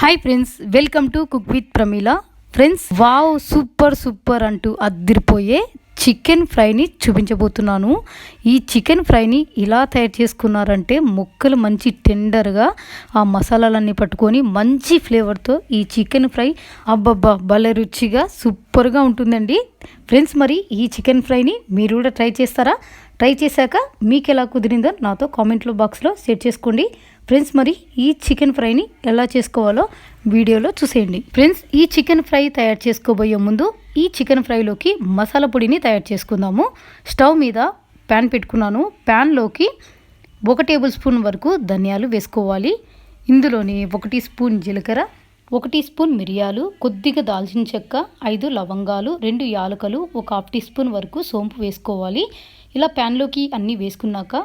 Hi friends welcome to cook with Pramila friends wow super super అంటూ అద్దిరిపోయే chicken ఫ్రైని చూపించబోతున్నాను. ఈ చికెన్ ఫ్రైని ఇలా తయారు చేసుకున్నారంటే ముక్కలు మంచి టెండర్గా ఆ మసాలాలన్నీ పట్టుకొని మంచి ఫ్లేవర్తో ఈ చికెన్ ఫ్రై అబ్బబ్బా భలే రుచిగా సూపర్గా ఉంటుందండి. ఫ్రెండ్స్ మరి ఈ చికెన్ ఫ్రైని మీరు కూడా ట్రై చేస్తారా? ట్రై చేశాక మీకు ఎలా కుదిరిందో నాతో కామెంట్లో బాక్స్లో షేర్ చేసుకోండి. ఫ్రెండ్స్ మరి ఈ చికెన్ ఫ్రైని ఎలా చేసుకోవాలో వీడియోలో చూసేయండి. ఫ్రెండ్స్ ఈ చికెన్ ఫ్రై తయారు చేసుకోబోయే ముందు ఈ చికెన్ ఫ్రైలోకి మసాలా పొడిని తయారు చేసుకుందాము. స్టవ్ మీద ప్యాన్ పెట్టుకున్నాను. ప్యాన్లోకి ఒక టేబుల్ స్పూన్ వరకు ధనియాలు వేసుకోవాలి. ఇందులోని ఒకటి స్పూన్ జీలకర్ర ఒకటి స్పూన్ మిరియాలు కొద్దిగా దాల్చిన చెక్క ఐదు లవంగాలు రెండు యాలకలు ఒక హాఫ్ టీ స్పూన్ వరకు సోంపు వేసుకోవాలి. ఇలా ప్యాన్లోకి అన్నీ వేసుకున్నాక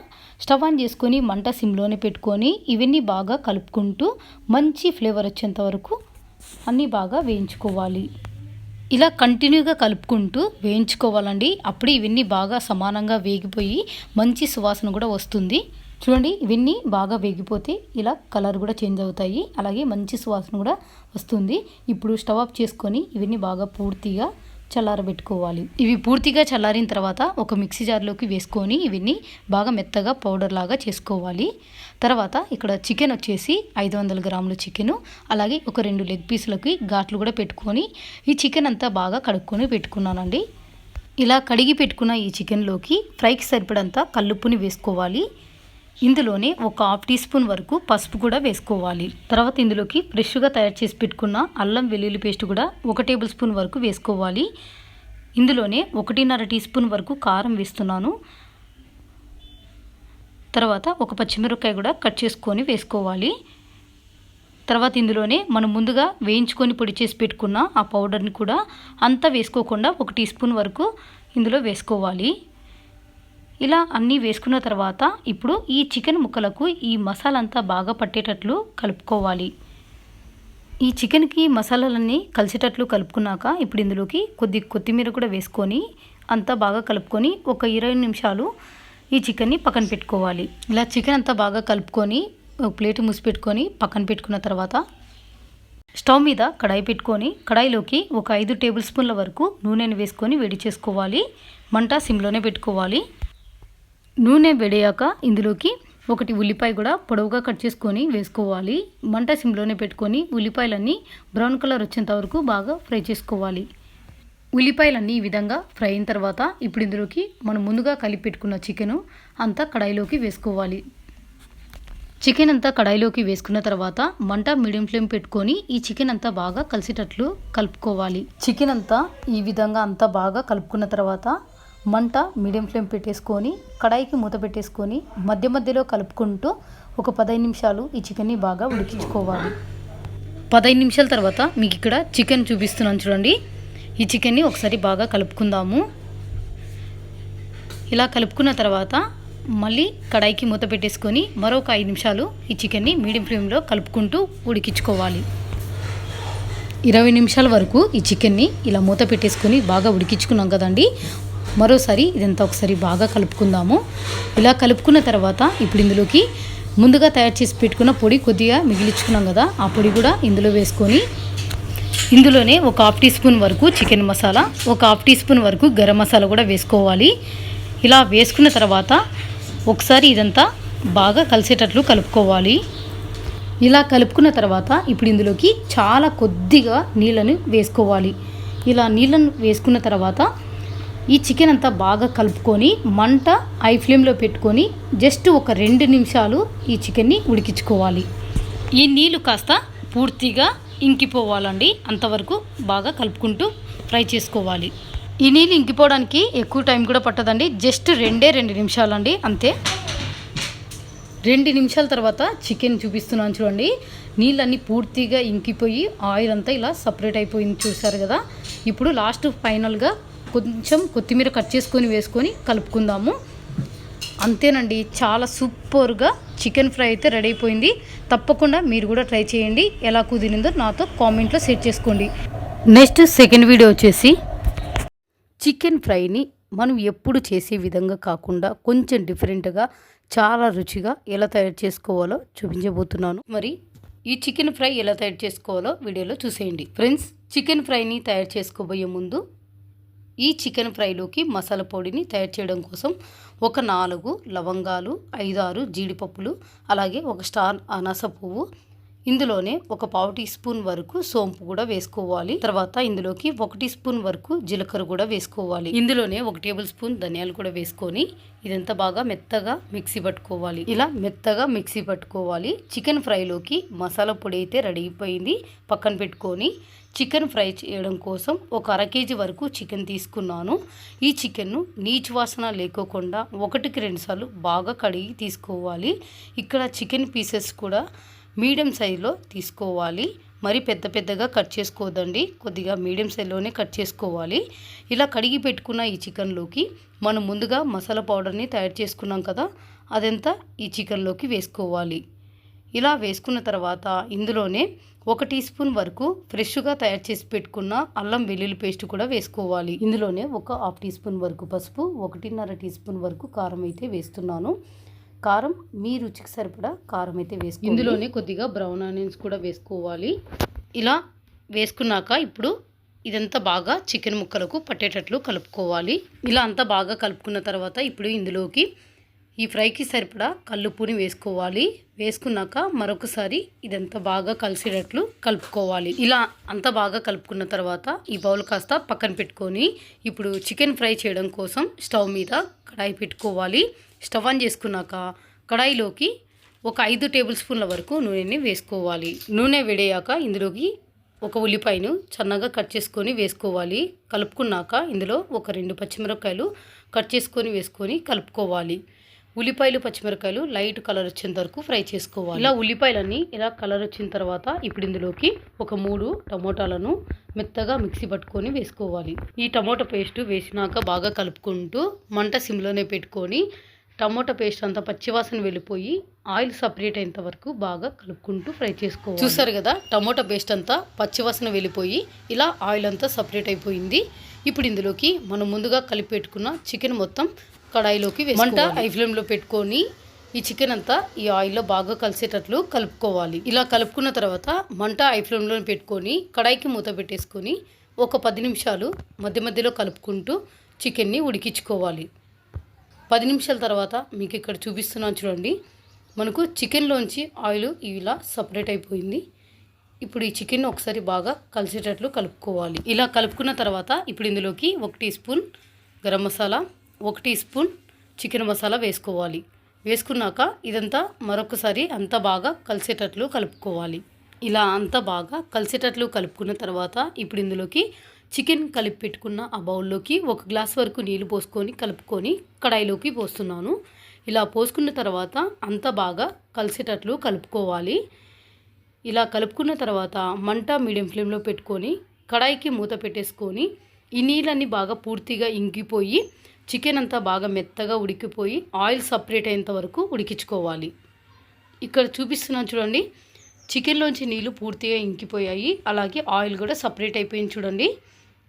స్టవ్ ఆన్ చేసుకొని మంట సిమ్లోనే పెట్టుకొని ఇవన్నీ బాగా కలుపుకుంటూ మంచి ఫ్లేవర్ వచ్చేంత వరకు అన్నీ బాగా వేయించుకోవాలి. ఇలా కంటిన్యూగా కలుపుకుంటూ వేయించుకోవాలండి. అప్పుడే ఇవన్నీ బాగా సమానంగా వేగిపోయి మంచి సువాసన కూడా వస్తుంది. చూడండి ఇవన్నీ బాగా వేగిపోతే ఇలా కలర్ కూడా చేంజ్ అవుతాయి. అలాగే మంచి సువాసన కూడా వస్తుంది. ఇప్పుడు స్టవ్ ఆఫ్ చేసుకొని ఇవన్నీ బాగా పూర్తిగా చల్లారబెట్టుకోవాలి. ఇవి పూర్తిగా చల్లారిన తర్వాత ఒక మిక్సీ జార్లోకి వేసుకొని ఇవన్నీ బాగా మెత్తగా పౌడర్ లాగా చేసుకోవాలి. తర్వాత ఇక్కడ చికెన్ వచ్చేసి ఐదు వందల గ్రాముల చికెన్ అలాగే ఒక రెండు లెగ్ పీసులకి ఘాట్లు కూడా పెట్టుకొని ఈ చికెన్ అంతా బాగా కడుక్కొని పెట్టుకున్నానండి. ఇలా కడిగి పెట్టుకున్న ఈ చికెన్లోకి ఫ్రైకి సరిపడంత కల్లుప్పుని వేసుకోవాలి. ఇందులోనే ఒక హాఫ్ టీ స్పూన్ వరకు పసుపు కూడా వేసుకోవాలి. తర్వాత ఇందులోకి ఫ్రెష్గా తయారు చేసి పెట్టుకున్న అల్లం వెల్లుల్లి పేస్ట్ కూడా ఒక టేబుల్ స్పూన్ వరకు వేసుకోవాలి. ఇందులోనే ఒకటిన్నర టీ స్పూన్ వరకు కారం వేస్తున్నాను. తర్వాత ఒక పచ్చిమిరపకాయ కూడా కట్ చేసుకొని వేసుకోవాలి. తర్వాత ఇందులోనే మనం ముందుగా వేయించుకొని పొడి చేసి పెట్టుకున్న ఆ పౌడర్ని కూడా అంతా వేసుకోకుండా ఒక టీ స్పూన్ వరకు ఇందులో వేసుకోవాలి. ఇలా అన్నీ వేసుకున్న తర్వాత ఇప్పుడు ఈ చికెన్ ముక్కలకు ఈ మసాలా అంతా బాగా పట్టేటట్లు కలుపుకోవాలి. ఈ చికెన్కి మసాలాలన్నీ కలిసేటట్లు కలుపుకున్నాక ఇప్పుడు ఇందులోకి కొద్ది కొత్తిమీర కూడా వేసుకొని అంతా బాగా కలుపుకొని ఒక ఇరవై నిమిషాలు ఈ చికెన్ని పక్కన పెట్టుకోవాలి. ఇలా చికెన్ అంతా బాగా కలుపుకొని ఒక ప్లేట్ మూసి పెట్టుకొని పక్కన పెట్టుకున్న తర్వాత స్టవ్ మీద కడాయి పెట్టుకొని కడాయిలోకి ఒక ఐదు టేబుల్ స్పూన్ల వరకు నూనెను వేసుకొని వేడి చేసుకోవాలి. మంట సిమ్లోనే పెట్టుకోవాలి. నూనె వేడయ్యాక ఇందులోకి ఒకటి ఉల్లిపాయ కూడా పొడవుగా కట్ చేసుకొని వేసుకోవాలి. మంట సిమ్లోనే పెట్టుకొని ఉల్లిపాయలన్నీ బ్రౌన్ కలర్ వచ్చేంత వరకు బాగా ఫ్రై చేసుకోవాలి. ఉల్లిపాయలన్నీ ఈ విధంగా ఫ్రై అయిన తర్వాత ఇప్పుడు ఇందులోకి మనం ముందుగా కలిపి పెట్టుకున్న చికెను అంతా కడాయిలోకి వేసుకోవాలి. చికెన్ అంతా కడాయిలోకి వేసుకున్న తర్వాత మంట మీడియం ఫ్లేమ్ పెట్టుకొని ఈ చికెన్ అంతా బాగా కలిసేటట్లు కలుపుకోవాలి. చికెన్ అంతా ఈ విధంగా అంతా బాగా కలుపుకున్న తర్వాత మంట మీడియం ఫ్లేమ్ పెట్టేసుకొని కడాయికి మూత పెట్టేసుకొని మధ్య మధ్యలో కలుపుకుంటూ ఒక పదహైదు నిమిషాలు ఈ చికెన్ని బాగా ఉడికించుకోవాలి. పదహైదు నిమిషాల తర్వాత మీకు ఇక్కడ చికెన్ చూపిస్తున్నాను చూడండి. ఈ చికెన్ని ఒకసారి బాగా కలుపుకుందాము. ఇలా కలుపుకున్న తర్వాత మళ్ళీ కడాయికి మూత పెట్టేసుకొని మరొక ఐదు నిమిషాలు ఈ చికెన్ని మీడియం ఫ్లేమ్లో కలుపుకుంటూ ఉడికించుకోవాలి. ఇరవై నిమిషాల వరకు ఈ చికెన్ని ఇలా మూత పెట్టేసుకొని బాగా ఉడికించుకున్నాం కదండి. మరోసారి ఇదంతా ఒకసారి బాగా కలుపుకుందాము. ఇలా కలుపుకున్న తర్వాత ఇప్పుడు ఇందులోకి ముందుగా తయారు చేసి పెట్టుకున్న పొడి కొద్దిగా మిగిలించుకున్నాం కదా ఆ పొడి కూడా ఇందులో వేసుకొని ఇందులోనే ఒక హాఫ్ టీ స్పూన్ వరకు చికెన్ మసాలా ఒక హాఫ్ టీ స్పూన్ వరకు గరం మసాలా కూడా వేసుకోవాలి. ఇలా వేసుకున్న తర్వాత ఒకసారి ఇదంతా బాగా కలిసేటట్లు కలుపుకోవాలి. ఇలా కలుపుకున్న తర్వాత ఇప్పుడు ఇందులోకి చాలా కొద్దిగా నీళ్ళని వేసుకోవాలి. ఇలా నీళ్ళను వేసుకున్న తర్వాత ఈ చికెన్ అంతా బాగా కలుపుకొని మంట హై ఫ్లేమ్లో పెట్టుకొని జస్ట్ ఒక రెండు నిమిషాలు ఈ చికెన్ని ఉడికించుకోవాలి. ఈ నీళ్ళు కాస్త పూర్తిగా ఇంకిపోవాలండి. అంతవరకు బాగా కలుపుకుంటూ ఫ్రై చేసుకోవాలి. ఈ నీళ్ళు ఇంకిపోవడానికి ఎక్కువ టైం కూడా పట్టదండి. జస్ట్ రెండే రెండు నిమిషాలండి. అంతే. రెండు నిమిషాల తర్వాత చికెన్ చూపిస్తున్నాను చూడండి. నీళ్ళన్నీ పూర్తిగా ఇంకిపోయి ఆయిల్ అంతా ఇలా సపరేట్ అయిపోయింది చూసారు కదా. ఇప్పుడు లాస్ట్ ఫైనల్గా కొంచెం కొత్తిమీర కట్ చేసుకొని వేసుకొని కలుపుకుందాము. అంతేనండి చాలా సూపర్గా చికెన్ ఫ్రై అయితే రెడీ అయిపోయింది. తప్పకుండా మీరు కూడా ట్రై చేయండి. ఎలా కుదిరిందో నాతో కామెంట్లో సెట్ చేసుకోండి. నెక్స్ట్ సెకండ్ వీడియో వచ్చేసి చికెన్ ఫ్రైని మనం ఎప్పుడు చేసే విధంగా కాకుండా కొంచెం డిఫరెంట్గా చాలా రుచిగా ఎలా తయారు చేసుకోవాలో చూపించబోతున్నాను. మరి ఈ చికెన్ ఫ్రై ఎలా తయారు చేసుకోవాలో వీడియోలో చూసేయండి. ఫ్రెండ్స్ చికెన్ ఫ్రైని తయారు చేసుకోబోయే ముందు ఈ చికెన్ ఫ్రైలోకి మసాలా పొడిని తయారు చేయడం కోసం ఒక నాలుగు లవంగాలు ఐదారు జీడిపప్పులు అలాగే ఒక స్టార్ అనాస పువ్వు ఇందులోనే ఒక పావు టీ స్పూన్ వరకు సోంపు కూడా వేసుకోవాలి. తర్వాత ఇందులోకి ఒక టీ స్పూన్ వరకు జీలకర్ర కూడా వేసుకోవాలి. ఇందులోనే ఒక టేబుల్ స్పూన్ ధనియాలు కూడా వేసుకొని ఇదంతా బాగా మెత్తగా మిక్సీ పట్టుకోవాలి. ఇలా మెత్తగా మిక్సీ పట్టుకోవాలి. చికెన్ ఫ్రైలోకి మసాలా పొడి అయితే రెడీ అయిపోయింది. పక్కన పెట్టుకొని చికెన్ ఫ్రై చేయడం కోసం ఒక అర కేజీ వరకు చికెన్ తీసుకున్నాను. ఈ చికెన్ను నీచు వాసన లేకోకుండా ఒకటికి రెండుసార్లు బాగా కడిగి తీసుకోవాలి. ఇక్కడ చికెన్ పీసెస్ కూడా మీడియం సైజులో తీసుకోవాలి. మరి పెద్ద పెద్దగా కట్ చేసుకోవద్దండి కొద్దిగా మీడియం సైజులోనే కట్ చేసుకోవాలి. ఇలా కడిగి పెట్టుకున్న ఈ చికెన్లోకి మనం ముందుగా మసాలా పౌడర్ని తయారు చేసుకున్నాం కదా అదంతా ఈ చికెన్లోకి వేసుకోవాలి. ఇలా వేసుకున్న తర్వాత ఇందులోనే ఒక టీ స్పూన్ వరకు ఫ్రెష్గా తయారు చేసి పెట్టుకున్న అల్లం వెల్లుల్లి పేస్ట్ కూడా వేసుకోవాలి. ఇందులోనే ఒక హాఫ్ టీ స్పూన్ వరకు పసుపు ఒకటిన్నర టీ స్పూన్ వరకు కారం అయితే వేస్తున్నాను. కారం మీ రుచికి సరిపడా కారం అయితే వేసుకో ఇందులోనే కొద్దిగా బ్రౌన్ ఆనియన్స్ కూడా వేసుకోవాలి. ఇలా వేసుకున్నాక ఇప్పుడు ఇదంతా బాగా చికెన్ ముక్కలకు పట్టేటట్లు కలుపుకోవాలి. ఇలా అంతా బాగా కలుపుకున్న తర్వాత ఇప్పుడు ఇందులోకి ఈ ఫ్రైకి సరిపడా కల్లుపుని వేసుకోవాలి. వేసుకున్నాక మరొకసారి ఇదంతా బాగా కలిసేటట్లు కలుపుకోవాలి. ఇలా అంతా బాగా కలుపుకున్న తర్వాత ఈ బౌల్ కాస్త పక్కన పెట్టుకొని ఇప్పుడు చికెన్ ఫ్రై చేయడం కోసం స్టవ్ మీద కడాయి పెట్టుకోవాలి. స్టవ్ ఆన్ చేసుకున్నాక కడాయిలోకి ఒక ఐదు టేబుల్ స్పూన్ల వరకు నూనెని వేసుకోవాలి. నూనె వేడయ్యాక ఇందులోకి ఒక ఉల్లిపాయను సన్నగా కట్ చేసుకొని వేసుకోవాలి. కలుపుకున్నాక ఇందులో ఒక రెండు పచ్చిమిరపకాయలు కట్ చేసుకొని వేసుకొని కలుపుకోవాలి. ఉల్లిపాయలు పచ్చిమిరపకాయలు లైట్ కలర్ వచ్చేంత వరకు ఫ్రై చేసుకోవాలి. ఇలా ఉల్లిపాయలన్నీ ఇలా కలర్ వచ్చిన తర్వాత ఇప్పుడు ఇందులోకి ఒక మూడు టమోటాలను మెత్తగా మిక్సీ పట్టుకొని వేసుకోవాలి. ఈ టమోటా పేస్ట్ వేసినాక బాగా కలుపుకుంటూ మంట సిమ్లోనే పెట్టుకొని టమోటా పేస్ట్ అంతా పచ్చివాసన వెళ్ళిపోయి ఆయిల్ సపరేట్ అయ్యేంత వరకు బాగా కలుపుకుంటూ ఫ్రై చేసుకోవాలి. చూసారు కదా టమోటా పేస్ట్ అంతా పచ్చివాసన వెళ్ళిపోయి ఇలా ఆయిల్ అంతా సపరేట్ అయిపోయింది. ఇప్పుడు ఇందులోకి మనం ముందుగా కలిపి పెట్టుకున్న చికెన్ మొత్తం కడాయిలోకి మంట హై ఫ్లేమ్లో పెట్టుకొని ఈ చికెన్ అంతా ఈ ఆయిల్లో బాగా కలిసేటట్లు కలుపుకోవాలి. ఇలా కలుపుకున్న తర్వాత మంట హై ఫ్లేమ్లో పెట్టుకొని కడాయికి మూత పెట్టేసుకొని ఒక పది నిమిషాలు మధ్య మధ్యలో కలుపుకుంటూ చికెన్ని ఉడికించుకోవాలి. పది నిమిషాల తర్వాత మీకు ఇక్కడ చూపిస్తున్నాను చూడండి. మనకు చికెన్లోంచి ఆయిల్ ఇలా సపరేట్ అయిపోయింది. ఇప్పుడు ఈ చికెన్ ఒకసారి బాగా కలిసేటట్లు కలుపుకోవాలి. ఇలా కలుపుకున్న తర్వాత ఇప్పుడు ఇందులోకి ఒక టీ స్పూన్ గరం మసాలా ఒక టీ స్పూన్ చికెన్ మసాలా వేసుకోవాలి. వేసుకున్నాక ఇదంతా మరొకసారి అంతా బాగా కలిసేటట్లు కలుపుకోవాలి. ఇలా అంతా బాగా కలిసేటట్లు కలుపుకున్న తర్వాత ఇప్పుడు ఇందులోకి చికెన్ కలిపి పెట్టుకున్న ఆ బౌల్లోకి ఒక గ్లాస్ వరకు నీళ్ళు పోసుకొని కలుపుకొని కడాయిలోకి పోస్తున్నాను. ఇలా పోసుకున్న తర్వాత అంతా బాగా కలిసేటట్లు కలుపుకోవాలి. ఇలా కలుపుకున్న తర్వాత మంట మీడియం ఫ్లేమ్లో పెట్టుకొని కడాయికి మూత పెట్టేసుకొని ఈ నీళ్ళన్నీ బాగా పూర్తిగా ఇంకిపోయి చికెన్ అంతా బాగా మెత్తగా ఉడికిపోయి ఆయిల్ సపరేట్ అయ్యేంత వరకు ఉడికించుకోవాలి. ఇక్కడ చూపిస్తున్నాను చూడండి చికెన్లోంచి నీళ్ళు పూర్తిగా ఇంకిపోయాయి. అలాగే ఆయిల్ కూడా సపరేట్ అయిపోయింది చూడండి.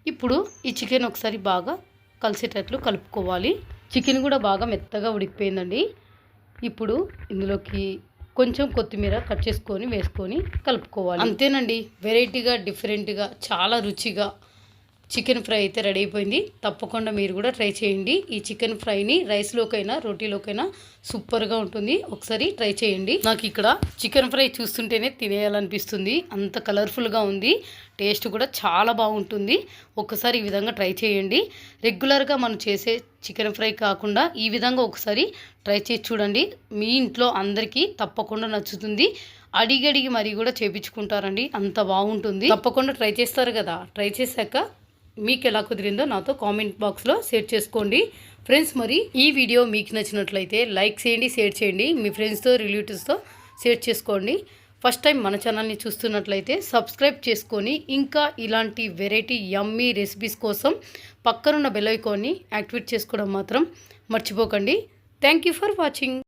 ఇప్పుడు ఈ చికెన్ ఒకసారి బాగా కలిసేటట్లు కలుపుకోవాలి. చికెన్ కూడా బాగా మెత్తగా ఉడికిపోయిందండి. ఇప్పుడు ఇందులోకి కొంచెం కొత్తిమీర కట్ చేసుకొని వేసుకొని కలుపుకోవాలి. అంతేనండి. వెరైటీగా డిఫరెంట్గా చాలా రుచిగా చికెన్ ఫ్రై అయితే రెడీ అయిపోయింది. తప్పకుండా మీరు కూడా ట్రై చేయండి. ఈ చికెన్ ఫ్రైని రైస్లోకైనా రోటీలోకైనా సూపర్గా ఉంటుంది. ఒకసారి ట్రై చేయండి. నాకు ఇక్కడ చికెన్ ఫ్రై చూస్తుంటేనే తినేయాలనిపిస్తుంది. అంత కలర్ఫుల్గా ఉంది. టేస్ట్ కూడా చాలా బాగుంటుంది. ఒకసారి ఈ విధంగా ట్రై చేయండి. రెగ్యులర్గా మనం చేసే చికెన్ ఫ్రై కాకుండా ఈ విధంగా ఒకసారి ట్రై చేసి చూడండి. మీ ఇంట్లో అందరికీ తప్పకుండా నచ్చుతుంది. అడిగడిగి మరీ కూడా చేపించుకుంటారండి. అంత బాగుంటుంది. తప్పకుండా ట్రై చేస్తారు కదా. ట్రై చేశాక మీకు ఎలా కుదిరిందో నాతో కామెంట్ బాక్స్లో షేర్ చేసుకోండి. ఫ్రెండ్స్ మరి ఈ వీడియో మీకు నచ్చినట్లయితే లైక్ చేయండి షేర్ చేయండి మీ ఫ్రెండ్స్తో రిలేటివ్స్తో షేర్ చేసుకోండి. ఫస్ట్ టైం మన ఛానల్ని చూస్తున్నట్లయితే సబ్స్క్రైబ్ చేసుకొని ఇంకా ఇలాంటి వెరైటీ యమ్మీ రెసిపీస్ కోసం పక్కనున్న బెల్ ఐకాన్ని యాక్టివేట్ చేసుకోవడం మాత్రం మర్చిపోకండి. Thank you for watching.